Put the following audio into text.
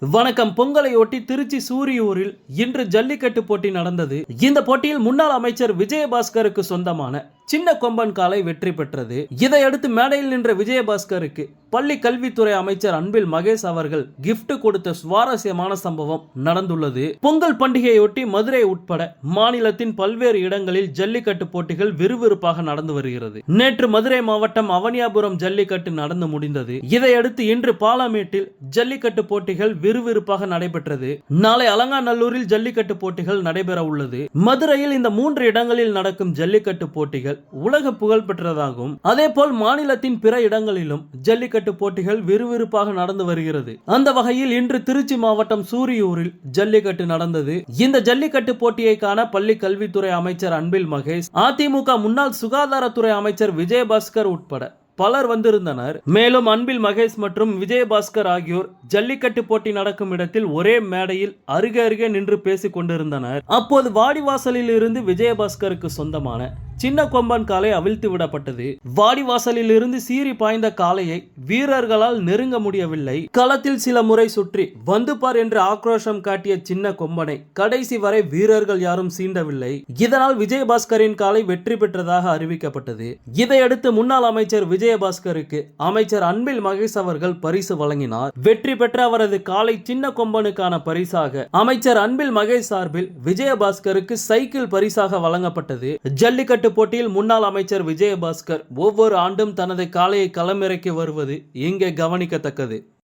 வணக்கம். பொங்கலையொட்டி திருச்சி சூரியூரில் இன்று ஜல்லிக்கட்டு போட்டி நடந்தது. இந்த போட்டியில் முன்னாள் அமைச்சர் விஜயபாஸ்கருக்கு சொந்தமான சின்ன கொம்பன் காலை வெற்றி பெற்றது. இதையடுத்து மேடையில் நின்ற விஜயபாஸ்கருக்கு பள்ளி கல்வித்துறை அமைச்சர் அன்பில் மகேஷ் அவர்கள் gift கொடுத்த சுவாரஸ்யமான சம்பவம் நடந்துள்ளது. பொங்கல் பண்டிகையொட்டி மதுரை உட்பட மாநிலத்தின் பல்வேறு இடங்களில் ஜல்லிக்கட்டு போட்டிகள் விறுவிறுப்பாக நடந்து வருகிறது. நேற்று மதுரை மாவட்டம் அவனியாபுரம் ஜல்லிக்கட்டு நடந்து முடிந்தது. இதையடுத்து இன்று பாலாமேட்டில் ஜல்லிக்கட்டு போட்டிகள் விறுவிறுப்பாக நடைபெற்றது. நாளை அலங்காநல்லூரில் ஜல்லிக்கட்டு போட்டிகள் நடைபெற உள்ளது மதுரையில் இந்த மூன்று இடங்களில் நடக்கும் ஜல்லிக்கட்டு போட்டிகள் உலக புகழ் பெற்றதாகும் அதேபோல் மாநிலத்தின் பிற இடங்களிலும் ஜல்லிக்கட்டு போட்டிகள் விறுவிறுப்பாக நடந்து வருகிறது. அந்த வகையில் இன்று திருச்சி மாவட்டம் சூரியூரில் ஜல்லிக்கட்டு நடந்தது. இந்த ஜல்லிக்கட்டு போட்டியை காண பள்ளி கல்வித்துறை அமைச்சர் அன்பில் மகேஷ் அதிமுக முன்னாள் சுகாதாரத்துறை அமைச்சர் விஜயபாஸ்கர் உட்பட பலர் வந்திருந்தனர். மேலும் அன்பில் மகேஷ் மற்றும் விஜயபாஸ்கர் ஆகியோர் ஜல்லிக்கட்டு போட்டி நடக்கும் இடத்தில் ஒரே மேடையில் அருகே அருகே நின்று பேசிக் கொண்டிருந்தனர். அப்போது வாடிவாசலில் இருந்து விஜயபாஸ்கருக்கு சொந்தமான சின்ன கொம்பன் காலை அவிழ்த்து விடப்பட்டது. வாடிவாசலில் இருந்து சீறி பாய்ந்த காளையை வீரர்களால் நெருங்க முடியவில்லை. களத்தில் சில முறை சுற்றி வந்து பார் என்று ஆக்ரோஷம் காட்டிய சின்ன கொம்பனை கடைசி வரை வீரர்கள் யாரும் சீண்டவில்லை. இதனால் விஜயபாஸ்கரின் காலை வெற்றி பெற்றதாக அறிவிக்கப்பட்டது. இதையடுத்து முன்னாள் அமைச்சர் விஜயபாஸ்கருக்கு அமைச்சர் அன்பில் மகேஷ் அவர்கள் பரிசு வழங்கினார். வெற்றி பெற்ற அவரது காலை சின்ன கொம்பனுக்கான பரிசாக அமைச்சர் அன்பில் மகேஷ் சார்பில் விஜயபாஸ்கருக்கு சைக்கிள் பரிசாக வழங்கப்பட்டது. ஜல்லிக்கட்டு போட்டியில் முன்னாள் அமைச்சர் விஜயபாஸ்கர் ஒவ்வொரு ஆண்டும் தனது காளையை களமிறக்கி வருவது இங்கே கவனிக்கத்தக்கது.